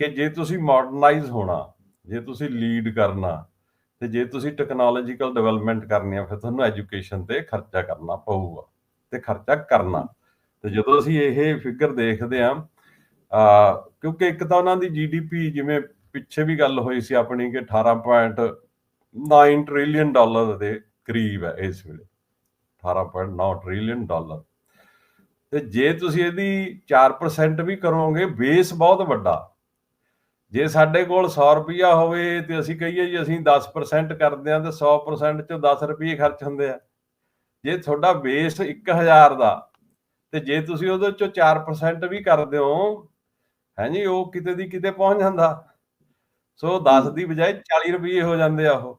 ਕਿ ਜੇ ਤੁਸੀਂ ਮਾਡਰਨਾਈਜ਼ ਹੋਣਾ, ਜੇ ਤੁਸੀਂ ਲੀਡ ਕਰਨਾ, ਤੇ ਜੇ ਤੁਸੀਂ ਟੈਕਨੋਲੋਜੀਕਲ ਡਿਵੈਲਪਮੈਂਟ ਕਰਨੀ ਆ, ਫਿਰ ਤੁਹਾਨੂੰ ਐਜੂਕੇਸ਼ਨ ਤੇ ਖਰਚਾ ਕਰਨਾ ਪਊਗਾ, ਤੇ ਖਰਚਾ ਕਰਨਾ। ਤੇ ਜਦੋਂ ਅਸੀਂ ਇਹ ਫਿਗਰ ਦੇਖਦੇ ਆ ਕਿਉਂਕਿ ਇੱਕ ਤਾਂ ਉਹਨਾਂ ਦੀ ਜੀਡੀਪੀ ਜਿਵੇਂ ਪਿੱਛੇ ਵੀ ਗੱਲ ਹੋਈ ਸੀ ਆਪਣੀ ਕਿ 18.9 ਟ੍ਰਿਲੀਅਨ ਡਾਲਰ ਦੇ ਕਰੀਬ ਹੈ ਇਸ ਵੇਲੇ। 18.9 ਟ੍ਰਿਲੀਅਨ ਡਾਲਰ ਤੇ ਜੇ ਤੁਸੀਂ ਇਹਦੀ 4% ਵੀ ਕਰੋਗੇ ਬੇਸ ਬਹੁਤ ਵੱਡਾ। ਜੇ ਸਾਡੇ ਕੋਲ 100 ਰੁਪਿਆ ਹੋਵੇ ਤੇ ਅਸੀਂ ਕਹੀਏ ਜੀ ਅਸੀਂ 10% ਕਰਦੇ ਆ ਤੇ 100% ਚੋਂ 10 ਰੁਪਏ ਖਰਚ ਹੁੰਦੇ ਆ। ਜੇ ਤੁਹਾਡਾ ਬੇਸ 1000 ਦਾ ਤੇ ਜੇ ਤੁਸੀਂ ਉਹਦੇ ਚੋਂ 4% ਵੀ ਕਰਦੇ ਹੋ ਹਾਂਜੀ ਉਹ ਕਿਤੇ ਦੀ ਕਿਤੇ ਪਹੁੰਚ ਜਾਂਦਾ। ਸੋ 10 ਦੀ ਬਜਾਏ 40 ਰੁਪਏ ਹੋ ਜਾਂਦੇ ਆ ਉਹ।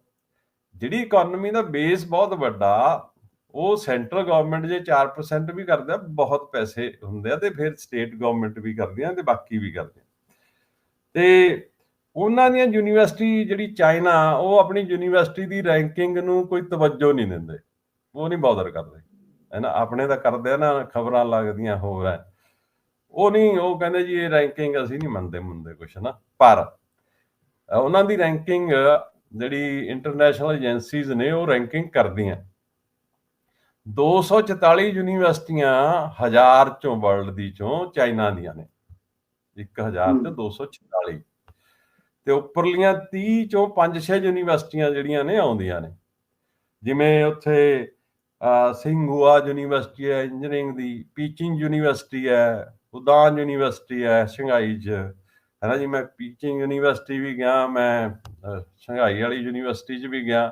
ਜਿਹੜੀ ਇਕਨੋਮੀ ਦਾ ਬੇਸ ਬਹੁਤ ਵੱਡਾ ਉਹ ਸੈਂਟਰਲ ਗਵਰਨਮੈਂਟ ਜੇ 4% ਵੀ ਕਰਦਾ ਬਹੁਤ ਪੈਸੇ ਹੁੰਦੇ ਆ ਤੇ ਫਿਰ ਸਟੇਟ ਗਵਰਨਮੈਂਟ ਵੀ ਕਰਦੀਆਂ ਤੇ ਬਾਕੀ ਵੀ ਕਰਦੇ ਤੇ ਉਹਨਾਂ ਦੀਆਂ ਯੂਨੀਵਰਸਿਟੀ ਜਿਹੜੀ ਚਾਈਨਾ, ਉਹ ਆਪਣੀ ਯੂਨੀਵਰਸਿਟੀ ਦੀ ਰੈਂਕਿੰਗ ਨੂੰ ਕੋਈ ਤਵੱਜੋ ਨਹੀਂ ਦਿੰਦੇ। ਉਹ ਨਹੀਂ ਬਾਦਰ ਕਰਦੇ। ਹੈ ਨਾ ਆਪਣੇ ਤਾਂ ਕਰਦੇ ਆ ਨਾ, ਖਬਰਾਂ ਲੱਗਦੀਆਂ ਹੋਰ ਹੈ ਉਹ ਨਹੀਂ, ਉਹ ਕਹਿੰਦੇ ਜੀ ਇਹ ਰੈਂਕਿੰਗ ਅਸੀਂ ਨਹੀਂ ਮੰਨਦੇ ਮੁੰਦੇ ਕੁਛ ਨਾ ਪਰ ਉਹਨਾਂ ਦੀ ਰੈਂਕਿੰਗ ਜਿਹੜੀ ਇੰਟਰਨੈਸ਼ਨਲ ਏਜੰਸੀਜ਼ ਨੇ, ਉਹ ਰੈਂਕਿੰਗ ਕਰਦੀਆਂ। 244 ਯੂਨੀਵਰਸਿਟੀਆਂ ਹਜ਼ਾਰ ਚੋਂ ਵਰਲਡ ਦੀ ਚੋਂ ਚਾਈਨਾ ਦੀਆਂ ਨੇ। 1000 ਤੇ 246 ਤੇ ਉੱਪਰਲੀਆਂ 30 ਚੋਂ 5-6 ਯੂਨੀਵਰਸਿਟੀਆਂ ਜਿਹੜੀਆਂ ਨੇ ਆਉਂਦੀਆਂ ਨੇ। ਜਿਵੇਂ ਉੱਥੇ ਸਿੰਘੂਆ ਯੂਨੀਵਰਸਿਟੀ ਹੈ ਇੰਜੀਨੀਅਰਿੰਗ ਦੀ ਪੀਚਿੰਗ ਯੂਨੀਵਰਸਿਟੀ ਹੈ ਉਦਾਨ ਯੂਨੀਵਰਸਿਟੀ ਹੈ ਸ਼ੰਘਾਈ 'ਚ। ਹੈ ਨਾ ਜੀ ਮੈਂ ਪੀਚਿੰਗ ਯੂਨੀਵਰਸਿਟੀ ਵੀ ਗਿਆ ਮੈਂ ਸ਼ੰਘਾਈ ਵਾਲੀ ਯੂਨੀਵਰਸਿਟੀ 'ਚ ਵੀ ਗਿਆ।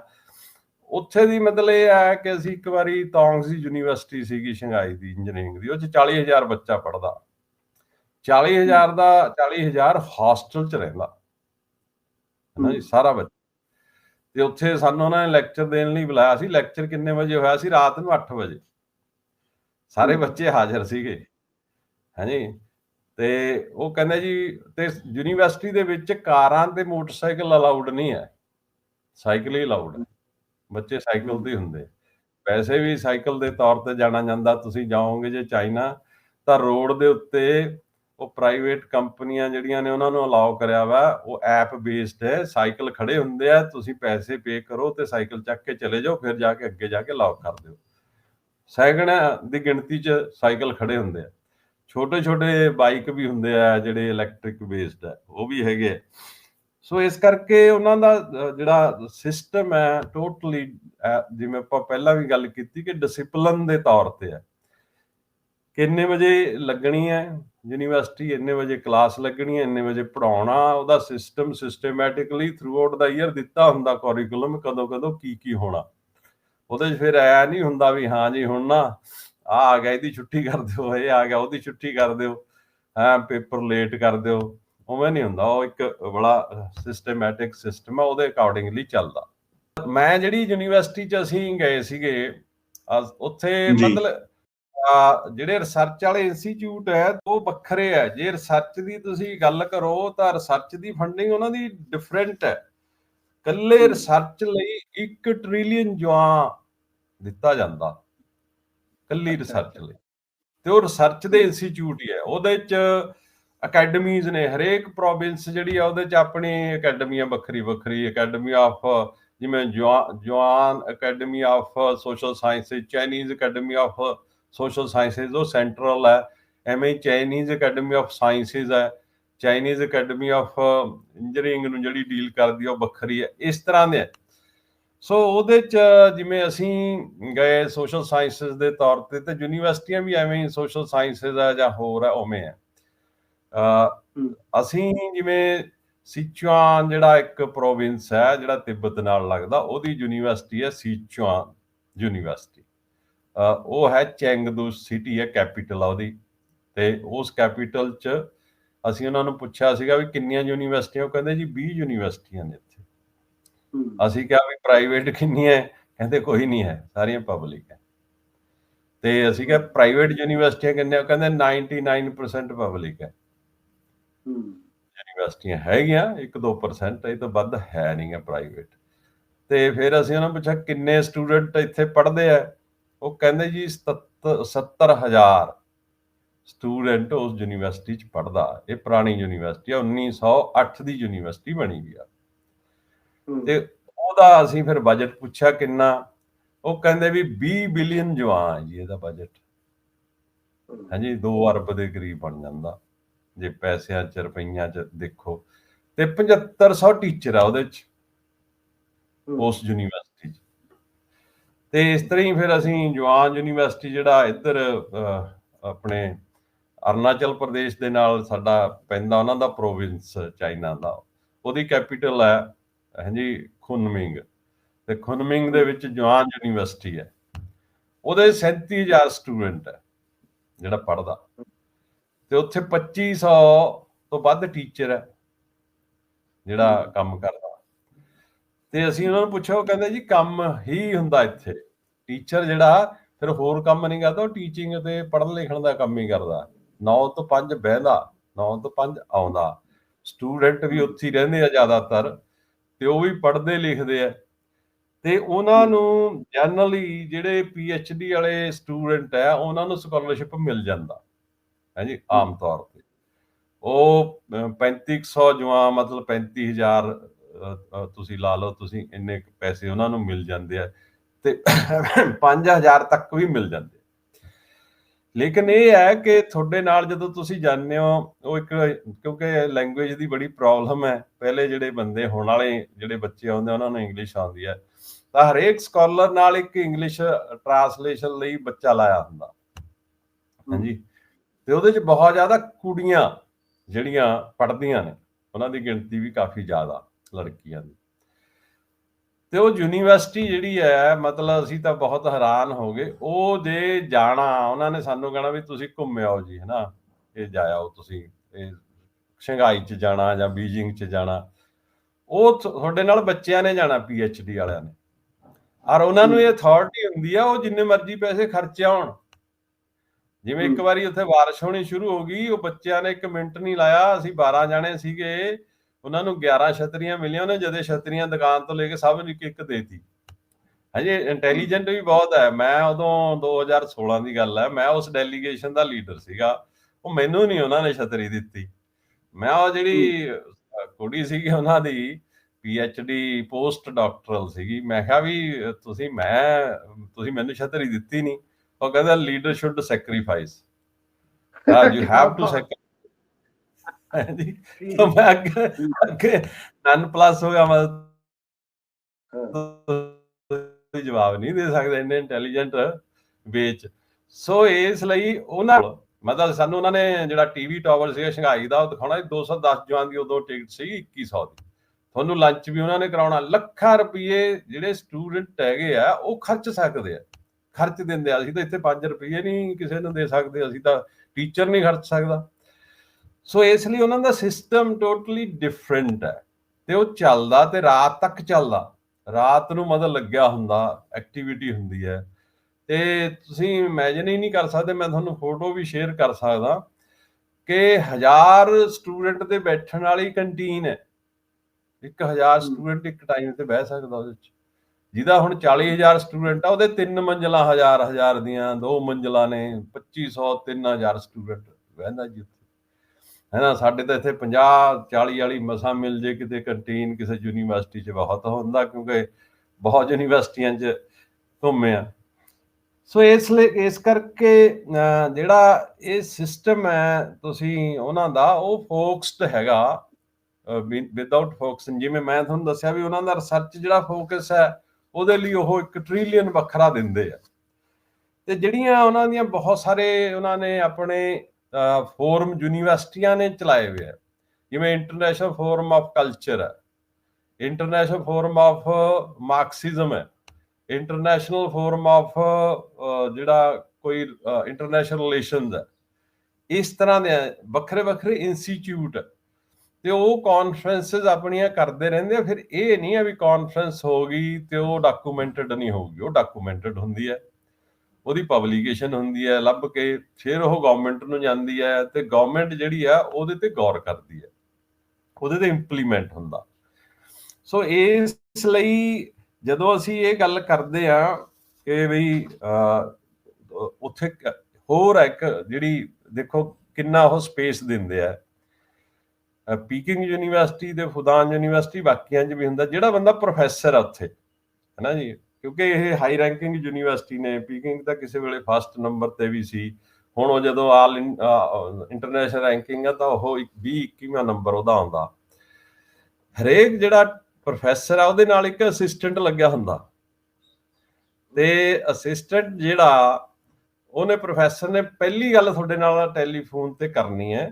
ਉੱਥੇ ਦੀ ਮਤਲਬ ਇਹ ਹੈ ਕਿ ਅਸੀਂ ਇੱਕ ਵਾਰੀ ਤੌਂਗਸ ਯੂਨੀਵਰਸਿਟੀ ਸੀਗੀ ਸ਼ੰਘਾਈ ਦੀ ਇੰਜੀਨੀਅਰਿੰਗ ਦੀ ਉਹ 'ਚ 40000 ਬੱਚਾ ਪੜਦਾ 40000 ਦਾ 40000 ਹਾਸਟਲ 'ਚ ਰਹਿੰਦਾ। ਹੈ। ਜੀ ਸਾਰਾ ਬੱਚਾ। ਤੇ ਉੱਥੇ ਸਾਨੂੰ ਉਹਨਾਂ ਨੇ ਲੈਕਚਰ ਦੇਣ ਲਈ ਬੁਲਾਇਆ ਸੀ। ਲੈਕਚਰ ਕਿੰਨੇ ਵਜੇ ਹੋਇਆ ਸੀ? ਰਾਤ ਨੂੰ 8 ਵਜੇ। ਸਾਰੇ ਬੱਚੇ ਹਾਜ਼ਰ ਸੀਗੇ। ਹਾਂਜੀ ਤੇ ਉਹ ਕਹਿੰਦੇ ਜੀ ਤੇ ਯੂਨੀਵਰਸਿਟੀ ਦੇ ਵਿੱਚ ਕਾਰਾਂ ਤੇ ਮੋਟਰਸਾਈਕਲ ਅਲਾਉਡ ਨਹੀਂ ਹੈ। ਸਾਈਕਲ ਹੀ ਅਲਾਉਡ ਹੈ। ਬੱਚੇ ਸਾਈਕਲ ਤੇ ਹੁੰਦੇ। ਵੈਸੇ ਵੀ ਸਾਈਕਲ ਦੇ ਤੌਰ ਤੇ ਜਾਣਾ ਜਾਂਦਾ। ਤੁਸੀਂ ਜਾਓਗੇ ਜੇ ਚਾਈਨਾ ਤਾਂ ਰੋਡ ਦੇ ਉੱਤੇ ਉਹ ਪ੍ਰਾਈਵੇਟ ਕੰਪਨੀਆਂ ਜਿਹੜੀਆਂ ਨੇ ਉਹਨਾਂ ਨੂੰ ਅਲਾਉ ਕਰਿਆ ਵਾ, ਉਹ ਐਪ ਬੇਸਡ ਹੈ ਸਾਈਕਲ ਖੜੇ ਹੁੰਦੇ ਆ, ਤੁਸੀਂ ਪੈਸੇ ਪੇ ਕਰੋ ਤੇ ਸਾਈਕਲ ਚੱਕ ਕੇ ਚਲੇ ਜਾਓ, ਫਿਰ ਜਾ ਕੇ ਅੱਗੇ ਜਾ ਕੇ ਲੌਕ ਕਰ ਦਿਓ। ਸੈਕਿੰਡਾਂ ਦੀ ਗਿਣਤੀ 'ਚ ਸਾਈਕਲ ਖੜੇ ਹੁੰਦੇ ਆ। ਛੋਟੇ ਛੋਟੇ ਬਾਈਕ ਵੀ ਹੁੰਦੇ ਆ, ਜਿਹੜੇ ਇਲੈਕਟ੍ਰਿਕ ਬੇਸਡ ਹੈ ਉਹ ਵੀ ਹੈਗੇ ਆ। ਸੋ ਇਸ ਕਰਕੇ ਉਹਨਾਂ ਦਾ ਜਿਹੜਾ ਸਿਸਟਮ ਹੈ ਟੋਟਲੀ ਜਿਵੇਂ ਆਪਾਂ ਪਹਿਲਾਂ ਵੀ ਗੱਲ ਕੀਤੀ ਕਿ ਡਿਸਪਲਿਨ ਦੇ ਤੌਰ ਤੇ ਹੈ ਕਿੰਨੇ ਵਜੇ ਲੱਗਣੀ ਹੈ? ਯੂਨੀਵਰਸਿਟੀ ਇੰਨੇ ਵਜੇ ਕਲਾਸ ਲੱਗਣੀ ਹੈ ਇੰਨੇ ਵਜੇ ਪੜਾਉਣਾ ਉਹਦਾ system systematically throughout the year ਦਿੱਤਾ ਹੁੰਦਾ ਕੁਰਿਕੂਲਮ ਕਦੋਂ ਕਦੋਂ ਕੀ ਕੀ ਹੋਣਾ। ਉਹਦੇ 'ਚ ਫਿਰ ਆਇਆ ਨਹੀਂ ਹੁੰਦਾ ਵੀ ਹਾਂ ਜੀ ਹੁਣ ਨਾ ਆ ਆ ਗਿਆ ਇਹਦੀ ਛੁੱਟੀ ਕਰ ਦਿਓ ਇਹ ਆ ਗਿਆ ਉਹਦੀ ਛੁੱਟੀ ਕਰ ਦਿਓ ਹਾਂ ਪੇਪਰ ਲੇਟ ਕਰ ਦਿਓ ਉਵੇਂ ਨਹੀਂ ਹੁੰਦਾ ਉਹ ਇੱਕ ਬੜਾ ਸਿਸਟਮੈਟਿਕ ਸਿਸਟਮ ਹੈ ਉਹਦੇ ਅਕੋਰਡਿੰਗਲੀ ਚੱਲਦਾ। ਮੈਂ ਜਿਹੜੀ ਯੂਨੀਵਰਸਿਟੀ 'ਚ ਅਸੀਂ ਗਏ ਸੀਗੇ ਉੱਥੇ ਮਤਲਬ ਜਿਹੜੇ ਰਿਸਰਚ ਵਾਲੇ ਇੰਸਟੀਚਿਊਟ ਹੈ ਉਹ ਵੱਖਰੇ ਹੈ ਜੇ ਰਿਸਰਚ ਦੀ ਤੁਸੀਂ ਗੱਲ ਕਰੋ ਤਾਂ ਰਿਸਰਚ ਦੀ ਫੰਡਿੰਗ ਉਹਨਾਂ ਦੀ ਡਿਫਰੈਂਟ ਹੈ। ਕੱਲੇ ਰਿਸਰਚ ਲਈ 1 ਟ੍ਰਿਲੀਅਨ ਜੁਆ ਦਿੱਤਾ ਜਾਂਦਾ। ਕੱਲੀ ਰਿਸਰਚ ਲਈ। ਤੇ ਉਹ ਰਿਸਰਚ ਦੇ ਇੰਸਟੀਚਿਊਟ ਹੀ ਹੈ। ਉਹਦੇ ਚ ਅਕੈਡਮੀਜ਼ ਨੇ ਹਰੇਕ ਪ੍ਰੋਵਿੰਸ ਜਿਹੜੀ ਆ ਉਹਦੇ ਚ ਆਪਣੀ ਅਕੈਡਮੀਆਂ ਵੱਖਰੀ ਵੱਖਰੀ। ਅਕੈਡਮੀ ਆਫ ਜਿਵੇਂ ਜਵਾਨ academy of social sciences Chinese academy of social sciences ਉਹ ਸੈਂਟਰਲ ਹੈ। ਐਵੇਂ ਚਾਈਨੀਜ਼ ਅਕੈਡਮੀ ਆਫ ਸਾਇੰਸਸ ਹੈ। ਚਾਈਨੀਜ਼ ਅਕੈਡਮੀ ਆਫ ਇੰਜੀਨੀਅਰਿੰਗ ਨੂੰ ਜਿਹੜੀ ਡੀਲ ਕਰਦੀ ਆ ਉਹ ਵੱਖਰੀ ਹੈ। ਇਸ ਤਰ੍ਹਾਂ ਦੇ ਸੋ ਉਹਦੇ ਚ ਜਿਵੇਂ ਅਸੀਂ ਗਏ ਸੋਸ਼ਲ ਸਾਇੰਸਸ ਦੇ ਤੌਰ ਤੇ ਤੇ ਯੂਨੀਵਰਸਿਟੀਆਂ ਵੀ ਐਵੇਂ ਹੀ ਸੋਸ਼ਲ ਸਾਇੰਸਸ ਆ ਜਾਂ ਹੋਰ ਹੈ ਉਵੇਂ ਹੈ। ਅਸੀਂ ਜਿਵੇਂ ਸਿਚੁਆਨ ਜਿਹੜਾ ਇੱਕ ਪ੍ਰੋਵਿੰਸ ਹੈ ਜਿਹੜਾ ਤਿੱਬਤ ਨਾਲ ਲੱਗਦਾ ਉਹਦੀ ਯੂਨੀਵਰਸਿਟੀ ਹੈ ਸਿਚੁਆਨ ਯੂਨੀਵਰਸਿਟੀ। ਉਹ ਹੈ ਚੈਂਗਦੂ ਸਿਟੀ ਹੈ ਕੈਪੀਟਲ ਆ ਉਹਦੀ। ਤੇ ਉਸ ਕੈਪੀਟਲ ਚ ਅਸੀਂ ਉਹਨਾਂ ਨੂੰ ਪੁੱਛਿਆ ਸੀਗਾ ਵੀ ਕਿੰਨੀਆਂ ਯੂਨੀਵਰਸਿਟੀਆਂ ਉਹ ਕਹਿੰਦੇ ਜੀ 20 ਯੂਨੀਵਰਸਿਟੀਆਂ ਨੇ ਇੱਥੇ। ਅਸੀਂ ਕਿਹਾ ਵੀ ਪ੍ਰਾਈਵੇਟ ਕਿੰਨੀਆਂ ਹੈ? ਕਹਿੰਦੇ ਕੋਈ ਨਹੀਂ ਹੈ ਸਾਰੀਆਂ ਪਬਲਿਕ ਹੈ। ਤੇ ਅਸੀਂ ਕਿਹਾ ਪ੍ਰਾਈਵੇਟ ਯੂਨੀਵਰਸਿਟੀਆਂ ਕਿੰਨੇ ਕਹਿੰਦੇ 99% ਪਬਲਿਕ ਹੈ। ਯੂਨੀਵਰਸਿਟੀਆਂ ਹੈਗੀਆਂ 1-2% ਇਹ ਤੋਂ ਵੱਧ ਹੈ ਨਹੀਂ ਹੈ ਪ੍ਰਾਈਵੇਟ। ਤੇ ਫਿਰ ਅਸੀਂ ਉਹਨਾਂ ਨੂੰ ਪੁੱਛਿਆ ਕਿੰਨੇ ਸਟੂਡੈਂਟ ਇੱਥੇ ਪੜ੍ਹਦੇ ਆ? ਉਹ ਕਹਿੰਦੇ ਜੀ 70000 ਸਟੂਡੈਂਟ ਉਸ ਯੂਨੀਵਰਸਿਟੀ ਚ ਪੜਦਾ ਇਹ ਪੁਰਾਣੀ ਯੂਨੀਵਰਸਿਟੀ ਆ 1908 ਦੀ ਯੂਨੀਵਰਸਿਟੀ ਬਣੀ ਹੋਈ ਆ। ਤੇ ਉਹਦਾ ਅਸੀਂ ਫਿਰ ਬਜਟ ਪੁੱਛਿਆ ਕਿੰਨਾ ਉਹ ਕਹਿੰਦੇ ਵੀ 20 ਬਿਲੀਅਨ ਜਵਾਨ ਜੀ ਇਹਦਾ ਬਜਟ ਹਾਂਜੀ 2 ਅਰਬ ਦੇ ਕਰੀਬ ਬਣ ਜਾਂਦਾ ਜੇ ਪੈਸਿਆਂ ਚ ਰੁਪਈਆਂ ਚ ਦੇਖੋ। ਤੇ 7500 ਟੀਚਰ ਆ ਉਹਦੇ ਚ ਉਸ ਯੂਨੀਵਰਸਿਟੀ ਤੇ ਇਸ ਤਰ੍ਹਾਂ ਹੀ ਫਿਰ ਅਸੀਂ ਜਵਾਨ ਯੂਨੀਵਰਸਿਟੀ ਜਿਹੜਾ ਇੱਧਰ ਆਪਣੇ ਅਰੁਣਾਚਲ ਪ੍ਰਦੇਸ਼ ਦੇ ਨਾਲ ਸਾਡਾ ਪੈਂਦਾ ਉਹਨਾਂ ਦਾ ਪ੍ਰੋਵਿੰਸ ਚਾਈਨਾ ਦਾ। ਉਹਦੀ ਕੈਪੀਟਲ ਹੈ ਹਾਂਜੀ ਖੁਨਮਿੰਗ। ਤੇ ਖੁਨਮਿੰਗ ਦੇ ਵਿੱਚ ਜਵਾਨ ਯੂਨੀਵਰਸਿਟੀ ਹੈ। ਉਹਦੇ 37000 ਸਟੂਡੈਂਟ ਹੈ ਜਿਹੜਾ ਪੜਦਾ ਤੇ ਉੱਥੇ 2500 ਤੋਂ ਵੱਧ ਟੀਚਰ ਹੈ ਜਿਹੜਾ ਕੰਮ ਕਰਦਾ। ਤੇ ਅਸੀਂ ਉਹਨਾਂ ਨੂੰ ਪੁੱਛਿਆ ਉਹ ਕਹਿੰਦੇ ਜੀ ਕੰਮ ਹੀ ਹੁੰਦਾ ਇੱਥੇ। ਟੀਚਰ ਜਿਹੜਾ ਫਿਰ ਹੋਰ ਕੰਮ ਨਹੀਂ ਕਰਦਾ ਉਹ ਟੀਚਿੰਗ ਤੇ ਪੜ੍ਹਨ ਲਿਖਣ ਦਾ ਕੰਮ ਹੀ ਕਰਦਾ। 9 ਤੋਂ 5 ਬਹਿੰਦਾ 9 ਤੋਂ 5 ਆਉਂਦਾ। ਸਟੂਡੈਂਟ ਵੀ ਉੱਥੇ ਹੀ ਰਹਿੰਦੇ ਆ ਜ਼ਿਆਦਾਤਰ ਤੇ ਉਹ ਵੀ ਪੜ੍ਹਦੇ ਲਿਖਦੇ ਆ। ਤੇ ਉਹਨਾਂ ਨੂੰ ਜਨਰਲੀ ਜਿਹੜੇ ਪੀ ਐਚ ਡੀ ਵਾਲੇ ਸਟੂਡੈਂਟ ਆ ਉਹਨਾਂ ਨੂੰ ਸਕਾਲਰਸ਼ਿਪ ਮਿਲ ਜਾਂਦਾ ਹੈ ਜੀ ਆਮ ਤੌਰ ਤੇ। ਉਹ 3500 ਜਵਾਂ ਮਤਲਬ 35000 ਅਹ, ਤੁਸੀਂ ਲਾ ਲਓ, ਤੁਸੀਂ ਇੰਨੇ ਕੁ ਪੈਸੇ ਉਹਨਾਂ ਨੂੰ ਮਿਲ ਜਾਂਦੇ ਆ ਤੇ 5000 ਤੱਕ ਵੀ ਮਿਲ ਜਾਂਦੇ ਲੇਕਿਨ ਇਹ ਹੈ ਕਿ ਤੁਹਾਡੇ ਨਾਲ ਜਦੋਂ ਤੁਸੀਂ ਜਾਂਦੇ ਹੋ, ਉਹ ਇੱਕ, ਕਿਉਂਕਿ ਲੈਂਗੁਏਜ ਦੀ ਬੜੀ ਪ੍ਰੋਬਲਮ ਹੈ। ਪਹਿਲੇ ਜਿਹੜੇ ਬੰਦੇ, ਹੋਣ ਵਾਲੇ ਜਿਹੜੇ ਬੱਚੇ ਆਉਂਦੇ ਉਹਨਾਂ ਨੂੰ ਇੰਗਲਿਸ਼ ਆਉਂਦੀ ਹੈ। ਤਾਂ ਹਰੇਕ ਸਕਾਲਰ ਨਾਲ ਇੱਕ ਇੰਗਲਿਸ਼ ਟ੍ਰਾਂਸਲੇਸ਼ਨ ਲਈ ਬੱਚਾ ਲਾਇਆ ਹੁੰਦਾ। ਹਾਂਜੀ। ਤੇ ਉਹਦੇ ਚ ਬਹੁਤ ਜ਼ਿਆਦਾ ਕੁੜੀਆਂ ਜਿਹੜੀਆਂ ਪੜ੍ਹਦੀਆਂ ਨੇ, ਉਹਨਾਂ ਦੀ ਗਿਣਤੀ ਵੀ ਕਾਫੀ ਜ਼ਿਆਦਾ। ਲੜਕੀਆਂ ਦੀ। ਤੇ ਉਹ ਯੂਨੀਵਰਸਿਟੀ ਜਿਹੜੀ ਹੈ ਮਤਲਬ ਅਸੀਂ ਤਾਂ ਬਹੁਤ ਹੈਰਾਨ ਹੋ ਗਏ। ਉਹ ਜੇ ਜਾਣਾ ਉਹਨਾਂ ਨੇ ਸਾਨੂੰ ਕਹਿਣਾ ਵੀ ਤੁਸੀਂ ਘੁੰਮ ਆਓ ਜੀ ਹਨਾ। ਇਹ ਜਾਇਓ ਤੁਸੀਂ ਇਹ ਸ਼ੰਘਾਈ ਚ ਜਾਣਾ ਜਾਂ ਬੀਜਿੰਗ ਚ ਜਾਣਾ। ਉਹ ਤੁਹਾਡੇ ਨਾਲ ਬੱਚਿਆਂ ਨੇ ਜਾਣਾ ਪੀ ਡੀ ਵਾਲਿਆਂ ਨੇ। ਔਰ ਉਹਨਾਂ ਨੂੰ ਇਹ ਅਥਾਰਟੀ ਹੁੰਦੀ ਆ ਉਹ ਜਿੰਨੇ ਮਰਜ਼ੀ ਪੈਸੇ ਖਰਚੇ ਆਉਣ। ਜਿਵੇਂ ਇੱਕ। ਵਾਰੀ ਉੱਥੇ ਬਾਰਿਸ਼ ਹੋਣੀ ਸ਼ੁਰੂ ਹੋ ਗਈ ਉਹ ਬੱਚਿਆਂ ਨੇ ਇੱਕ ਮਿੰਟ ਨਹੀਂ ਲਾਇਆ ਅਸੀਂ 12 ਜਾਣੇ ਸੀਗੇ। ਉਹਨਾਂ ਨੂੰ 11 ਛਤਰੀਆਂ ਮਿਲੀਆਂ ਉਹਨੇ ਜਦੇ ਛਤਰੀਆਂ ਦੁਕਾਨ ਤੋਂ ਲੈ ਕੇ ਸਭ ਨੂੰ ਇੱਕ ਇੱਕ ਦੇਤੀ। ਹਜੇ ਇੰਟੈਲੀਜੈਂਟ ਵੀ ਬਹੁਤ ਹੈ। ਮੈਂ ਉਦੋਂ 2016 ਦੀ ਗੱਲ ਹੈ। ਮੈਂ ਉਸ ਡੈਲੀਗੇਸ਼ਨ ਦਾ ਲੀਡਰ ਸੀਗਾ। ਉਹ ਮੈਨੂੰ ਨਹੀਂ ਉਹਨਾਂ ਨੇ ਛਤਰੀ ਦਿੱਤੀ। ਮੈਂ ਉਹ ਜਿਹੜੀ ਕੁੜੀ ਸੀਗੀ ਉਹਨਾਂ ਦੀ P H D post doctoral ਸੀਗੀ। ਮੈਂ ਕਿਹਾ ਵੀ ਤੁਸੀਂ ਮੈਂ ਤੁਸੀਂ ਮੈਨੂੰ ਛਤਰੀ ਦਿੱਤੀ ਨਹੀਂ। ਉਹ ਕਹਿੰਦਾ leader should sacrifice you have to sacrifice ਕੋਈ ਜਵਾਬ ਨਹੀਂ ਦੇ ਸਕਦੇ ਇੰਨੇ ਇੰਟੈਲੀਜੈਂਟ ਵੇਚ। ਸੋ ਇਸ ਲਈ ਉਹਨਾਂ ਮਤਲਬ ਸਾਨੂੰ ਉਹਨਾਂ ਨੇ ਜਿਹੜਾ ਟੀਵੀ ਟਾਵਰ ਸੀਗਾ ਸ਼ੰਘਾਈ ਦਾ ਉਹ ਦਿਖਾਉਣਾ ਸੀ। 210 ਜਵਾਨ ਦੀ ਉਦੋਂ ਟਿਕਟ ਸੀ 2100 ਦੀ। ਤੁਹਾਨੂੰ ਲੰਚ ਵੀ ਉਹਨਾਂ ਨੇ ਕਰਾਉਣਾ। ਲੱਖਾਂ ਰੁਪਏ ਜਿਹੜੇ ਸਟੂਡੈਂਟ ਹੈਗੇ ਆ ਉਹ ਖਰਚ ਸਕਦੇ ਆ। ਖਰਚ ਦਿੰਦੇ ਆ। ਅਸੀਂ ਤਾਂ ਇੱਥੇ 5 ਰੁਪਏ ਨਹੀਂ ਕਿਸੇ ਨੂੰ ਦੇ ਸਕਦੇ। ਅਸੀਂ ਤਾਂ ਟੀਚਰ ਨਹੀਂ ਖਰਚ ਸਕਦਾ। ਸੋ ਇਸ ਲਈ ਉਹਨਾਂ ਦਾ ਸਿਸਟਮ ਟੋਟਲੀ ਡਿਫਰੈਂਟ ਹੈ। ਤੇ ਉਹ ਚੱਲਦਾ ਤੇ ਰਾਤ ਤੱਕ ਚੱਲਦਾ। ਰਾਤ ਨੂੰ ਮਤਲਬ ਲੱਗਿਆ ਹੁੰਦਾ ਐਕਟੀਵਿਟੀ ਹੁੰਦੀ ਹੈ। ਤੇ ਤੁਸੀਂ ਇਮੇਜਿਨ ਹੀ ਨਹੀਂ ਕਰ ਸਕਦੇ ਮੈਂ ਤੁਹਾਨੂੰ ਫੋਟੋ ਵੀ ਸ਼ੇਅਰ ਕਰ ਸਕਦਾ ਕਿ ਹਜ਼ਾਰ ਸਟੂਡੈਂਟ ਦੇ ਬੈਠਣ ਵਾਲੀ ਕੰਟੀਨ ਹੈ। ਇੱਕ ਹਜ਼ਾਰ ਸਟੂਡੈਂਟ ਇੱਕ ਟਾਈਮ ਤੇ ਬਹਿ ਸਕਦਾ ਉਹਦੇ ਵਿੱਚ। ਜਿਹਦਾ ਹੁਣ 40000 ਸਟੂਡੈਂਟ ਆ ਉਹਦੇ ਤਿੰਨ ਮੰਜ਼ਲਾਂ ਹਜ਼ਾਰ ਹਜ਼ਾਰ ਦੀਆਂ ਦੋ ਮੰਜ਼ਲਾਂ ਨੇ 2500 3000 ਸਟੂਡੈਂਟ ਬਹਿੰਦਾ ਜੀ ਹੈਨਾ ਸਾਡੇ ਤਾਂ ਇੱਥੇ 50 40 ਵਾਲੀ ਮਸਾਂ ਮਿਲ ਜੇ ਕਿਤੇ ਕੰਟੀਨ ਕਿਸੇ ਯੂਨੀਵਰਸਿਟੀ 'ਚ, ਬਹੁਤ ਹੁੰਦਾ ਕਿਉਂਕਿ ਬਹੁਤ ਯੂਨੀਵਰਸਿਟੀਆਂ 'ਚ ਘੁੰਮੇ ਆ। ਸੋ ਇਸ ਲਈ, ਇਸ ਕਰਕੇ ਜਿਹੜਾ ਇਹ ਸਿਸਟਮ ਹੈ, ਤੁਸੀਂ ਉਹਨਾਂ ਦਾ, ਉਹ ਫੋਕਸਡ ਹੈਗਾ ਵਿਦਆਊਟ ਫੋਕਸ ਜਿਵੇਂ ਮੈਂ ਤੁਹਾਨੂੰ ਦੱਸਿਆ ਵੀ ਉਹਨਾਂ ਦਾ ਰਿਸਰਚ ਜਿਹੜਾ ਫੋਕਸ ਹੈ, ਉਹਦੇ ਲਈ ਉਹ 1 ਟ੍ਰਿਲੀਅਨ ਵੱਖਰਾ ਦਿੰਦੇ ਆ। ਤੇ ਜਿਹੜੀਆਂ ਉਹਨਾਂ ਦੀਆਂ ਬਹੁਤ ਸਾਰੇ ਉਹਨਾਂ ਨੇ ਆਪਣੇ ਫੋਰਮ ਯੂਨੀਵਰਸਿਟੀਆਂ ਨੇ ਚਲਾਏ ਹੋਏ ਆ। ਜਿਵੇਂ ਇੰਟਰਨੈਸ਼ਨਲ ਫੋਰਮ ਆਫ ਕਲਚਰ ਹੈ, ਇੰਟਰਨੈਸ਼ਨਲ ਫੋਰਮ ਆਫ ਮਾਰਕਸਿਜ਼ਮ ਹੈ, ਇੰਟਰਨੈਸ਼ਨਲ ਫੋਰਮ ਆਫ ਜਿਹੜਾ ਕੋਈ ਇੰਟਰਨੈਸ਼ਨਲ ਰਿਲੇਸ਼ਨਸ ਹੈ, ਇਸ ਤਰ੍ਹਾਂ ਦੇ ਵੱਖਰੇ ਵੱਖਰੇ ਇੰਸਟੀਚਿਊਟ ਤੇ ਉਹ ਕਾਨਫਰੰਸਸ ਆਪਣੀਆਂ ਕਰਦੇ ਰਹਿੰਦੇ ਆ, ਫਿਰ ਇਹ ਨਹੀਂ ਹੈ ਵੀ ਕਾਨਫਰੰਸ ਹੋ ਗਈ ਤੇ ਉਹ ਡਾਕੂਮੈਂਟਡ ਨਹੀਂ ਹੋਊਗੀ, ਉਹ ਡਾਕੂਮੈਂਟਡ ਹੁੰਦੀ ਹੈ। ਉਹਦੀ ਪਬਲੀਕੇਸ਼ਨ ਹੁੰਦੀ ਹੈ ਲੱਭ ਕੇ ਫਿਰ ਉਹ ਗਵਰਨਮੈਂਟ ਨੂੰ ਜਾਂਦੀ ਹੈ ਤੇ ਗਵਰਨਮੈਂਟ ਜਿਹੜੀ ਆ ਉਹਦੇ ਤੇ ਗੌਰ ਕਰਦੀ ਹੈ ਉਹਦੇ ਤੇ ਇੰਪਲੀਮੈਂਟ ਹੁੰਦਾ। ਸੋ ਇਸ ਲਈ ਜਦੋਂ ਅਸੀਂ ਇਹ ਗੱਲ ਕਰਦੇ ਆ ਕਿ ਵੀ ਉੱਥੇ ਹੋਰ ਇੱਕ ਜਿਹੜੀ ਦੇਖੋ ਕਿੰਨਾ ਉਹ ਸਪੇਸ ਦਿੰਦੇ ਆ। ਅ, ਪੀਕਿੰਗ ਯੂਨੀਵਰਸਿਟੀ ਤੇ ਫੁਦਾਨ ਯੂਨੀਵਰਸਿਟੀ ਬਾਕੀਆਂ 'ਚ ਵੀ ਹੁੰਦਾ ਜਿਹੜਾ ਬੰਦਾ ਪ੍ਰੋਫੈਸਰ ਆ ਉੱਥੇ ਹੈਨਾ ਜੀ? ਕਿਉਂਕਿ ਇਹ ਹਾਈ ਰੈਂਕਿੰਗ ਯੂਨੀਵਰਸਿਟੀ ਨੇ ਪੀਕਿੰਗ ਤਾਂ ਕਿਸੇ ਵੇਲੇ ਫਸਟ ਨੰਬਰ ਤੇ ਵੀ ਸੀ। ਹੁਣ ਉਹ ਜਦੋਂ ਆਲ ਇੰਟਰਨੈਸ਼ਨਲ ਰੈਂਕਿੰਗ ਆ, ਤਾਂ ਉਹ 20 21ਵਾਂ ਨੰਬਰ ਉਹਦਾ ਆਉਂਦਾ। ਹਰੇਕ ਜਿਹੜਾ ਪ੍ਰੋਫੈਸਰ ਆ, ਉਹਦੇ ਨਾਲ ਇੱਕ ਅਸਿਸਟੈਂਟ ਲੱਗਿਆ ਹੁੰਦਾ। ਤੇ ਅਸਿਸਟੈਂਟ ਜਿਹੜਾ, ਉਹਨੇ ਪ੍ਰੋਫੈਸਰ ਨੇ ਪਹਿਲੀ ਗੱਲ ਤੁਹਾਡੇ ਨਾਲ ਟੈਲੀਫੋਨ ਤੇ ਕਰਨੀ ਹੈ।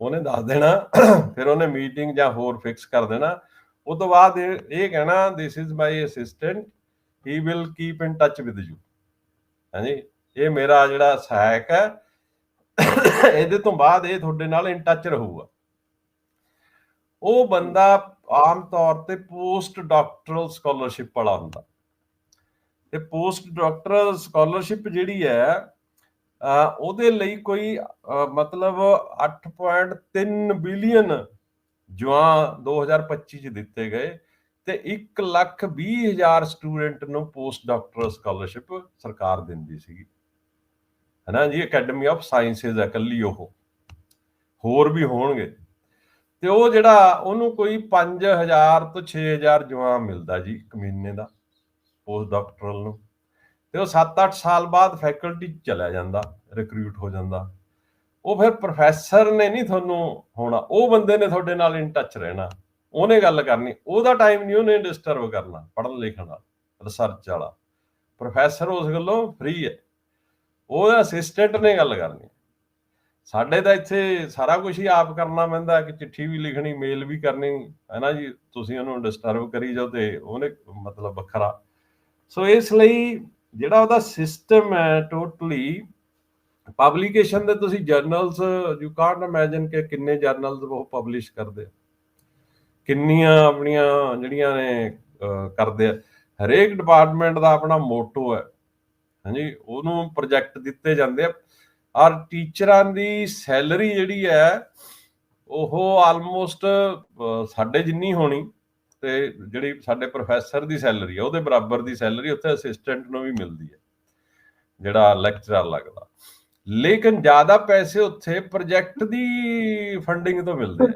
ਉਹਨੇ ਦੱਸ ਦੇਣਾ, ਫਿਰ ਉਹਨੇ ਮੀਟਿੰਗ ਜਾਂ ਹੋਰ ਫਿਕਸ ਕਰ ਦੇਣਾ। ਉਸ ਤੋਂ ਬਾਅਦ ਇਹ ਇਹ ਕਹਿਣਾ this is my assistant he will keep in touch with you ਹਾਂਜੀ? ਇਹ ਮੇਰਾ ਜਿਹੜਾ ਸਹਾਇਕ ਹੈ, ਇਹਦੇ ਤੋਂ ਬਾਅਦ ਇਹ ਤੁਹਾਡੇ ਨਾਲ ਇਨ ਟੱਚ ਰਹੂਗਾ। ਉਹ ਬੰਦਾ ਆਮ ਤੌਰ ਤੇ ਪੋਸਟ ਡਾਕਟਰਲ ਸਕਾਲਰਸ਼ਿਪ ਵਾਲਾ ਹੁੰਦਾ। ਤੇ ਪੋਸਟ ਡਾਕਟਰਲ ਸਕਾਲਰਸ਼ਿਪ ਜਿਹੜੀ ਹੈ ਅਹ ਉਹਦੇ ਲਈ ਕੋਈ ਅਹ ਮਤਲਬ 8.3 ਬਿਲੀਅਨ ਜੁਆਂ 2025 ਚ ਦਿੱਤੇ ਗਏ। ਤੇ 1 ਲੱਖ 20 ਹਜ਼ਾਰ ਸਟੂਡੈਂਟ ਨੂੰ ਪੋਸਟ ਡਾਕਟਰਲ ਸਕਾਲਰਸ਼ਿਪ ਸਰਕਾਰ ਦਿੰਦੀ ਸੀਗੀ। ਹਨਾ ਜੀ ਅਕੈਡਮੀ ਆਫ ਸਾਇੰਸਜ਼ ਹੈ ਕੱਲੀ ਉਹ। ਹੋਰ ਵੀ ਹੋਣਗੇ। ਤੇ ਉਹ ਜਿਹੜਾ, ਉਹਨੂੰ ਕੋਈ 5000 ਤੋਂ 6000 ਜੁਆਂ ਮਿਲਦਾ ਜੀ ਇੱਕ ਮਹੀਨੇ ਦਾ ਪੋਸਟ ਡਾਕਟਰਲ ਨੂੰ। ਤੇ ਉਹ 7-8 ਸਾਲ ਬਾਅਦ ਫੈਕਲਟੀ ਚਲਾ ਜਾਂਦਾ ਰਿਕਰੂਟ ਹੋ ਜਾਂਦਾ। ਉਹ ਫਿਰ ਪ੍ਰੋਫੈਸਰ ਨੇ ਨਹੀਂ ਤੁਹਾਨੂੰ ਹੋਣਾ, ਉਹ ਬੰਦੇ ਨੇ ਤੁਹਾਡੇ ਨਾਲ ਇਨ ਟੱਚ ਰਹਿਣਾ। ਉਹਨੇ ਗੱਲ ਕਰਨੀ, ਉਹਦਾ ਟਾਈਮ ਨਹੀਂ ਉਹਨੇ ਡਿਸਟਰਬ ਕਰਨਾ, ਪੜ੍ਹਨ ਲਿਖਣ ਵਾਲਾ ਰਿਸਰਚ ਵਾਲਾ। ਪ੍ਰੋਫੈਸਰ ਉਸ ਗੱਲੋਂ ਫ੍ਰੀ ਹੈ। ਉਹਦਾ ਅਸਿਸਟੈਂਟ ਨੇ ਗੱਲ ਕਰਨੀ। ਸਾਡੇ ਤਾਂ ਇੱਥੇ ਸਾਰਾ ਕੁਝ ਹੀ ਆਪ ਕਰਨਾ ਪੈਂਦਾ ਕਿ ਚਿੱਠੀ ਵੀ ਲਿਖਣੀ ਮੇਲ ਵੀ ਕਰਨੀ, ਹੈ ਨਾ ਜੀ? ਤੁਸੀਂ ਉਹਨੂੰ ਡਿਸਟਰਬ ਕਰੀ ਜਾਓ ਤੇ ਉਹਨੇ ਮਤਲਬ ਵੱਖਰਾ। ਸੋ ਇਸ ਲਈ ਜਿਹੜਾ ਉਹਦਾ ਸਿਸਟਮ ਹੈ ਟੋਟਲੀ ਪਬਲੀਕੇਸ਼ਨ ਦੇ ਤੁਸੀਂ ਜਰਨਲਸ ਯੂ ਕਾਂਟ ਇਮੇਜਿਨ ਕਿ ਕਿੰਨੇ ਜਰਨਲਸ ਉਹ ਪਬਲਿਸ਼ ਕਰਦੇ ਕਿੰਨੀਆਂ ਆਪਣੀਆਂ ਜਿਹੜੀਆਂ ਨੇ ਕਰਦੇ ਆ। ਹਰੇਕ ਡਿਪਾਰਟਮੈਂਟ ਦਾ ਆਪਣਾ ਮੋਟੋ ਹੈ। ਹਾਂਜੀ, ਉਹਨੂੰ ਪ੍ਰੋਜੈਕਟ ਦਿੱਤੇ ਜਾਂਦੇ ਆ। ਔਰ ਟੀਚਰਾਂ ਦੀ ਸੈਲਰੀ ਜਿਹੜੀ ਹੈ, ਉਹ ਆਲਮੋਸਟ ਸਾਡੇ ਜਿੰਨੀ ਹੋਣੀ ਤੇ ਜਿਹੜੀ ਸਾਡੇ ਪ੍ਰੋਫੈਸਰ ਦੀ ਸੈਲਰੀ ਹੈ, ਉਹਦੇ ਬਰਾਬਰ ਦੀ ਸੈਲਰੀ ਉੱਥੇ ਅਸਿਸਟੈਂਟ ਨੂੰ ਵੀ ਮਿਲਦੀ ਹੈ, ਜਿਹੜਾ ਲੈਕਚਰਰ ਲੱਗਦਾ। ਲੇਕਿਨ ਜ਼ਿਆਦਾ ਪੈਸੇ ਉੱਥੇ ਪ੍ਰੋਜੈਕਟ ਦੀ ਫੰਡਿੰਗ ਤੋਂ ਮਿਲਦੇ ਆ।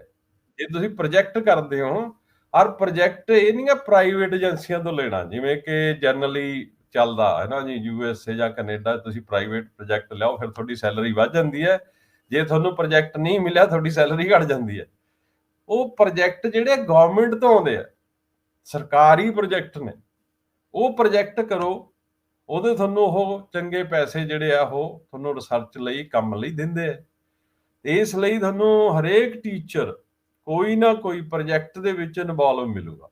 ਜੇ ਤੁਸੀਂ ਪ੍ਰੋਜੈਕਟ ਕਰਦੇ ਹੋ, ਹਰ ਪ੍ਰੋਜੈਕਟ ਇਹ ਨਹੀਂ ਹੈ ਪ੍ਰਾਈਵੇਟ ਏਜੰਸੀਆਂ ਤੋਂ ਲੈਣਾ, ਜਿਵੇਂ ਕਿ ਜਨਰਲੀ ਚੱਲਦਾ ਹੈ ਨਾ ਜੀ ਯੂ ਐਸ ਏ ਜਾਂ ਕੈਨੇਡਾ ਤੁਸੀਂ ਪ੍ਰਾਈਵੇਟ ਪ੍ਰੋਜੈਕਟ ਲਿਆਓ, ਫਿਰ ਤੁਹਾਡੀ ਸੈਲਰੀ ਵੱਧ ਜਾਂਦੀ ਹੈ। ਜੇ ਤੁਹਾਨੂੰ ਪ੍ਰੋਜੈਕਟ ਨਹੀਂ ਮਿਲਿਆ, ਤੁਹਾਡੀ ਸੈਲਰੀ ਘਟ ਜਾਂਦੀ ਹੈ। ਉਹ ਪ੍ਰੋਜੈਕਟ ਜਿਹੜੇ ਗਵਰਨਮੈਂਟ ਤੋਂ ਆਉਂਦੇ ਆ, ਸਰਕਾਰੀ ਪ੍ਰੋਜੈਕਟ ਨੇ, ਉਹ ਪ੍ਰੋਜੈਕਟ ਕਰੋ, ਉਹਦੇ ਤੁਹਾਨੂੰ ਉਹ ਚੰਗੇ ਪੈਸੇ ਜਿਹੜੇ ਆ, ਉਹ ਤੁਹਾਨੂੰ ਰਿਸਰਚ ਲਈ, ਕੰਮ ਲਈ ਦਿੰਦੇ ਆ। ਇਸ ਲਈ ਤੁਹਾਨੂੰ ਹਰੇਕ ਟੀਚਰ ਕੋਈ ਨਾ ਕੋਈ ਪ੍ਰੋਜੈਕਟ ਦੇ ਵਿੱਚ ਇਨਵੋਲਵ ਮਿਲੂਗਾ।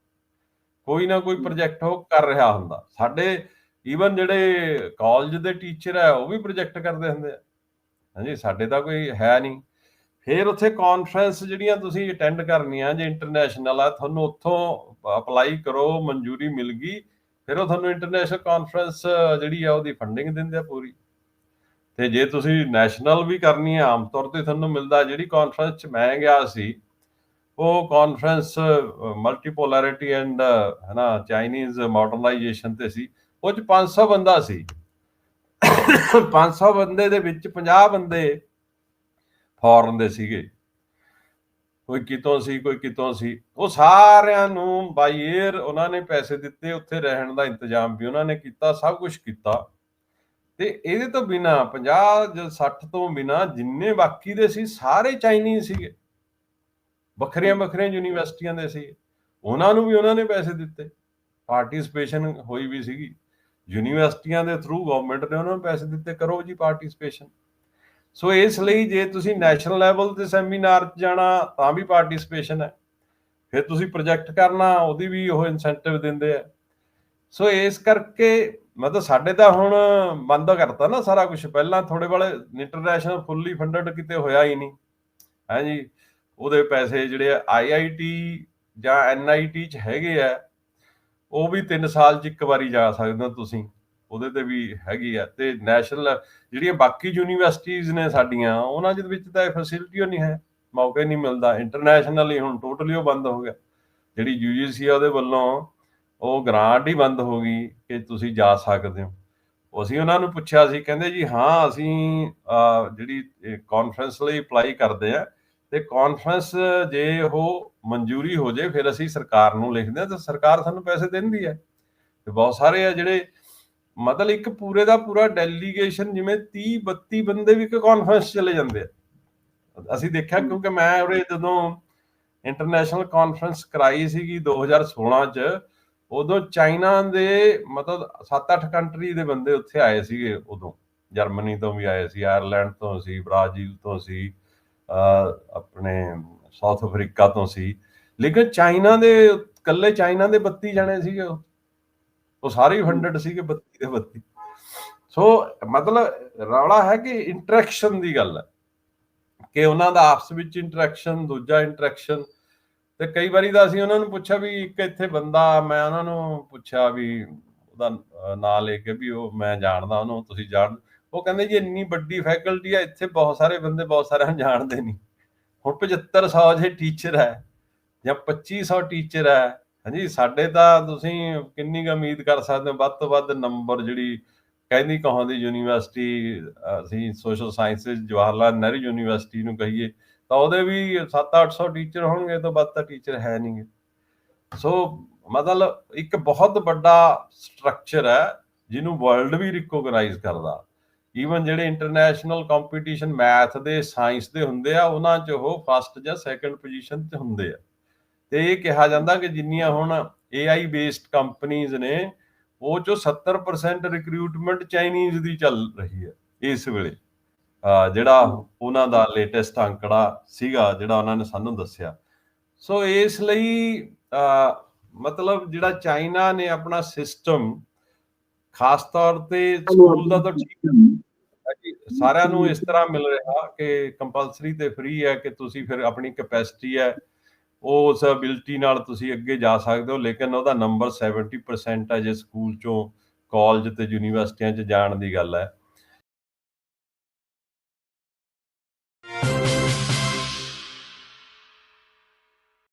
ਕੋਈ ਨਾ ਕੋਈ ਪ੍ਰੋਜੈਕਟ ਉਹ ਕਰ ਰਿਹਾ ਹੁੰਦਾ। ਸਾਡੇ ਈਵਨ ਜਿਹੜੇ ਕਾਲਜ ਦੇ ਟੀਚਰ ਆ ਉਹ ਵੀ ਪ੍ਰੋਜੈਕਟ ਕਰਦੇ ਹੁੰਦੇ ਆ। ਹਾਂਜੀ, ਸਾਡੇ ਤਾਂ ਕੋਈ ਹੈ ਨਹੀਂ। ਫਿਰ ਉੱਥੇ ਕਾਨਫਰੰਸ ਜਿਹੜੀਆਂ ਤੁਸੀਂ ਅਟੈਂਡ ਕਰਨੀਆਂ ਜੇ ਇੰਟਰਨੈਸ਼ਨਲ ਆ, ਤੁਹਾਨੂੰ ਉੱਥੋਂ ਅਪਲਾਈ ਕਰੋ, ਮਨਜ਼ੂਰੀ ਮਿਲ ਗਈ, ਫਿਰ ਉਹ ਤੁਹਾਨੂੰ ਇੰਟਰਨੈਸ਼ਨਲ ਕਾਨਫਰੰਸ ਜਿਹੜੀ ਆ, ਉਹਦੀ ਫੰਡਿੰਗ ਦਿੰਦੇ ਆ ਪੂਰੀ। ਤੇ ਜੇ ਤੁਸੀਂ ਨੈਸ਼ਨਲ ਵੀ ਕਰਨੀ ਹੈ ਆਮ ਤੌਰ ਤੇ ਤੁਹਾਨੂੰ ਮਿਲਦਾ, ਜਿਹੜੀ ਕਾਨਫਰੰਸ ਚ ਮੈਂ ਗਿਆ ਸੀ ਉਹ ਕਾਨਫਰੰਸ ਮਲਟੀਪੋਲੈਰਿਟੀ ਐਂਡ ਹੈ ਨਾ ਚਾਈਨੀਜ਼ ਮਾਡਰਨਾਈਜੇਸ਼ਨ ਤੇ ਸੀ। ਉਹ ਚ 500 ਬੰਦਾ ਸੀ। 500 ਬੰਦੇ ਦੇ ਵਿੱਚ 50 ਬੰਦੇ ਫੋਰਨ ਦੇ ਸੀਗੇ। ਕੋਈ ਕਿਤੋਂ ਸੀ, ਕੋਈ ਕਿਤੋਂ ਸੀ। ਉਹ ਸਾਰਿਆਂ ਨੂੰ ਬਾਈ 에ਅਰ ਉਹਨਾਂ ਨੇ ਪੈਸੇ ਦਿੱਤੇ, ਉੱਥੇ ਰਹਿਣ ਦਾ ਇੰਤਜ਼ਾਮ ਵੀ ਉਹਨਾਂ ਨੇ ਕੀਤਾ, ਸਭ ਕੁਝ ਕੀਤਾ। ਤੇ ਇਹਦੇ ਤੋਂ ਬਿਨਾ 50 ਜਾਂ 60 ਤੋਂ ਬਿਨਾ ਜਿੰਨੇ ਬਾਕੀ ਦੇ ਸੀ, ਸਾਰੇ ਚਾਈਨੀਜ਼ ਸੀਗੇ। ਵੱਖਰੀਆਂ ਵੱਖਰੀਆਂ ਯੂਨੀਵਰਸਿਟੀਆਂ ਦੇ ਸੀ। ਉਹਨਾਂ ਨੂੰ ਵੀ ਉਹਨਾਂ ਨੇ ਪੈਸੇ ਦਿੱਤੇ। ਪਾਰਟਿਸਿਪੇਸ਼ਨ ਹੋਈ ਵੀ ਸੀਗੀ। ਯੂਨੀਵਰਸਿਟੀਆਂ ਦੇ ਥਰੂ ਗਵਰਨਮੈਂਟ ਨੇ ਉਹਨਾਂ ਨੂੰ ਪੈਸੇ ਦਿੱਤੇ। ਕਰੋ ਜੀ ਪਾਰਟਿਸਿਪੇਸ਼ਨ ਸੋ ਇਸ ਲਈ ਜੇ ਤੁਸੀਂ ਨੈਸ਼ਨਲ ਲੈਵਲ ਤੇ ਸੈਮੀਨਾਰ 'ਚ ਜਾਣਾ, ਤਾਂ ਵੀ ਪਾਰਟਿਸਿਪੇਸ਼ਨ ਹੈ। ਫਿਰ ਤੁਸੀਂ ਪ੍ਰੋਜੈਕਟ ਕਰਨਾ, ਉਹਦੀ ਵੀ ਉਹ ਇਨਸੈਂਟਿਵ ਦਿੰਦੇ ਆ। ਸੋ ਇਸ ਕਰਕੇ ਮਤਲਬ ਸਾਡੇ ਤਾਂ ਹੁਣ ਬੰਦ ਕਰਤਾ ਨਾ ਸਾਰਾ ਕੁਝ ਪਹਿਲਾਂ ਥੋੜੇ ਵਾਲੇ ਇੰਟਰਨੈਸ਼ਨਲ ਫੁੱਲੀ ਫੰਡਡ ਕਿਤੇ ਹੋਇਆ ਹੀ ਨਹੀਂ। ਹਾਂਜੀ ਉਹਦੇ ਪੈਸੇ ਜਿਹੜੇ ਆਈਆਈਟੀ ਜਾਂ ਐਨਆਈਟੀ ਚ ਹੈਗੇ ਆ, ਉਹ ਵੀ 3 ਸਾਲ ਚ ਇੱਕ ਵਾਰੀ ਜਾ ਸਕਦੇ ਹੋ ਤੁਸੀਂ। ਉਹਦੇ ਤੇ ਵੀ ਹੈਗੀ ਆ ਤੇ ਨੈਸ਼ਨਲ ਜਿਹੜੀਆਂ ਬਾਕੀ ਯੂਨੀਵਰਸਿਟੀਆਂ ਨੇ ਸਾਡੀਆਂ, ਉਹਨਾਂ ਦੇ ਵਿੱਚ ਤਾਂ ਇਹ ਫੈਸਿਲਿਟੀ ਨਹੀਂ ਹੈ। ਮੌਕੇ ਨਹੀਂ ਮਿਲਦਾ। ਇੰਟਰਨੈਸ਼ਨਲੀ ਹੁਣ ਟੋਟਲੀ ਉਹ ਬੰਦ ਹੋ ਗਿਆ। ਜਿਹੜੀ ਯੂਜੀਸੀ ਆ ਉਹਦੇ ਵੱਲੋਂ ਉਹ ਗ੍ਰਾਂਟ ਹੀ ਬੰਦ ਹੋ ਗਈ ਕਿ ਤੁਸੀਂ ਜਾ ਸਕਦੇ ਹੋ। ਅਸੀਂ ਉਹਨਾਂ ਨੂੰ ਪੁੱਛਿਆ ਸੀ, ਕਹਿੰਦੇ ਜੀ ਹਾਂ, ਅਸੀਂ ਜਿਹੜੀ ਕਾਨਫਰੰਸ ਲਈ ਅਪਲਾਈ ਕਰਦੇ ਆ ਤੇ ਕਾਨਫਰੰਸ ਜੇ ਉਹ ਮਨਜ਼ੂਰੀ ਹੋ ਜੇ ਫਿਰ ਅਸੀਂ ਸਰਕਾਰ ਨੂੰ ਲਿਖਦੇ ਆ ਤੇ ਸਰਕਾਰ ਸਾਨੂੰ ਪੈਸੇ ਦਿੰਦੀ ਹੈ। ਤੇ ਬਹੁਤ ਸਾਰੇ ਆ ਜਿਹੜੇ ਮਤਲਬ ਇੱਕ ਪੂਰੇ ਦਾ ਪੂਰਾ ਡੈਲੀਗੇਸ਼ਨ ਜਿਵੇਂ 30 32 ਬੰਦੇ ਵੀ ਇੱਕ ਕਾਨਫਰੰਸ ਚਲੇ ਜਾਂਦੇ ਆ। ਅਸੀਂ ਦੇਖਿਆ ਕਿਉਂਕਿ ਮੈਂ ਉਰੇ ਜਦੋਂ ਇੰਟਰਨੈਸ਼ਨਲ ਕਾਨਫਰੰਸ ਕਰਾਈ ਸੀਗੀ 2016 ਚ ਉਦੋਂ ਚਾਈਨਾ ਦੇ ਮਤਲਬ 7-8 ਕੰਟਰੀ ਦੇ ਬੰਦੇ ਉੱਥੇ ਆਏ ਸੀਗੇ ਉਦੋਂ। ਜਰਮਨੀ ਤੋਂ ਵੀ ਆਏ ਸੀ ਆਇਰਲੈਂਡ ਤੋਂ ਸੀ ਬ੍ਰਾਜ਼ੀਲ ਤੋਂ ਸੀ। ਆਪਣੇ ਸਾਊਥ ਅਫਰੀਕਾ ਤੋਂ ਸੀ। ਲੇਕਿਨ ਚਾਈਨਾ ਦੇ, ਕੱਲੇ ਚਾਈਨਾ ਦੇ 32 ਜਣੇ ਸੀਗੇ ਉਹ। ਉਹ ਸਾਰੇ ਹੀ ਫੰਡਡ ਸੀਗੇ 32 ਦੇ 32 ਸੋ ਮਤਲਬ ਰੌਲਾ ਹੈ ਕਿ ਇੰਟਰੈਕਸ਼ਨ ਦੀ ਗੱਲ ਹੈ। ਕਿ ਉਹਨਾਂ ਦਾ ਆਪਸ ਵਿੱਚ ਇੰਟਰੈਕਸ਼ਨ ਦੂਜਾ ਇੰਟਰੈਕਸ਼ਨ ਤੇ ਕਈ ਵਾਰੀ ਤਾਂ ਅਸੀਂ ਉਹਨਾਂ ਨੂੰ ਪੁੱਛਿਆ ਵੀ ਇੱਕ ਇੱਥੇ ਬੰਦਾ, ਮੈਂ ਉਹਨਾਂ ਨੂੰ ਪੁੱਛਿਆ ਵੀ ਉਹਦਾ ਨਾਂ ਲੈ ਕੇ ਵੀ ਉਹ ਮੈਂ ਜਾਣਦਾ ਉਹਨੂੰ, ਤੁਸੀਂ ਜਾਣ ਉਹ ਕਹਿੰਦੇ ਜੀ ਇੰਨੀ ਵੱਡੀ ਫੈਕਲਟੀ ਆ, ਇੱਥੇ ਬਹੁਤ ਸਾਰੇ ਬੰਦੇ ਬਹੁਤ ਸਾਰਿਆਂ ਨੂੰ ਜਾਣਦੇ ਨਹੀਂ। ਹੁਣ 7500 ਜੇ ਟੀਚਰ ਹੈ ਜਾਂ 2500 ਟੀਚਰ ਹੈ, ਹਾਂਜੀ, ਸਾਡੇ ਤਾਂ ਤੁਸੀਂ ਕਿੰਨੀ ਕੁ ਉਮੀਦ ਕਰ ਸਕਦੇ ਹੋ, ਵੱਧ ਤੋਂ ਵੱਧ ਨੰਬਰ ਜਿਹੜੀ ਕਹਿੰਦੀ ਕਹਾਉਂਦੀ ਯੂਨੀਵਰਸਿਟੀ, ਅਸੀਂ social sciences Jawahar Lal Nehru university ਨੂੰ ਕਹੀਏ, ਤਾਂ ਉਹਦੇ ਵੀ 7-800 ਟੀਚਰ ਹੋਣਗੇ ਤਾਂ ਵੱਧ ਤਾਂ ਟੀਚਰ ਹੈ ਨਹੀਂਗੇ। ਸੋ ਮਤਲਬ ਇੱਕ ਬਹੁਤ ਵੱਡਾ ਸਟਰਕਚਰ ਹੈ, ਜਿਹਨੂੰ ਵਰਲਡ ਵੀ ਰਿਕੋਗਨਾਈਜ਼ ਕਰਦਾ। ਈਵਨ ਜਿਹੜੇ ਇੰਟਰਨੈਸ਼ਨਲ ਕੰਪੀਟੀਸ਼ਨ ਮੈਥ ਦੇ ਸਾਇੰਸ ਦੇ ਹੁੰਦੇ ਆ, ਉਹਨਾਂ 'ਚ ਉਹ ਫਸਟ ਜਾਂ ਸੈਕੰਡ ਪੋਜੀਸ਼ਨ ਤੇ ਹੁੰਦੇ ਆ। ਤੇ ਇਹ ਕਿਹਾ ਜਾਂਦਾ ਕਿ ਜਿੰਨੀਆਂ ਹੁਣ AI ਬੇਸਡ ਕੰਪਨੀਆਂ ਨੇ, ਉਹ ਚੋਂ 70% ਰਿਕਰੂਟਮੈਂਟ ਚਾਈਨੀਜ਼ ਦੀ ਚੱਲ ਰਹੀ ਹੈ, ਇਸ ਵੇਲੇ। ਜਿਹੜਾ ਉਹਨਾਂ ਦਾ ਲੇਟੈਸਟ ਅੰਕੜਾ ਸੀਗਾ, ਜਿਹੜਾ ਉਹਨਾਂ ਨੇ ਸਾਨੂੰ ਦੱਸਿਆ। ਸੋ ਇਸ ਲਈ ਮਤਲਬ ਜਿਹੜਾ ਚਾਈਨਾ ਨੇ ਆਪਣਾ ਸਿਸਟਮ ਖਾਸ ਤੌਰ ਤੇ ਸਕੂਲ ਦਾ ਤਾਂ ਠੀਕ ਹੈ ਸਾਰਿਆਂ ਨੂੰ ਇਸ ਤਰ੍ਹਾਂ ਮਿਲ ਰਿਹਾ ਕਿ ਕੰਪਲਸਰੀ ਤੇ ਫ੍ਰੀ ਹੈ ਕਿ ਤੁਸੀਂ ਫਿਰ ਆਪਣੀ ਕੈਪੈਸਿਟੀ ਹੈ ਉਸ ਅਬਿਲਿਟੀ ਨਾਲ ਤੁਸੀਂ ਅੱਗੇ ਜਾ ਸਕਦੇ ਹੋ ਲੇਕਿਨ ਉਹਦਾ ਨੰਬਰ 70% ਹੈ ਜੇ ਸਕੂਲ ਚੋਂ ਕਾਲਜ ਤੇ ਯੂਨੀਵਰਸਿਟੀਆਂ 'ਚ ਜਾਣ ਦੀ ਗੱਲ ਹੈ।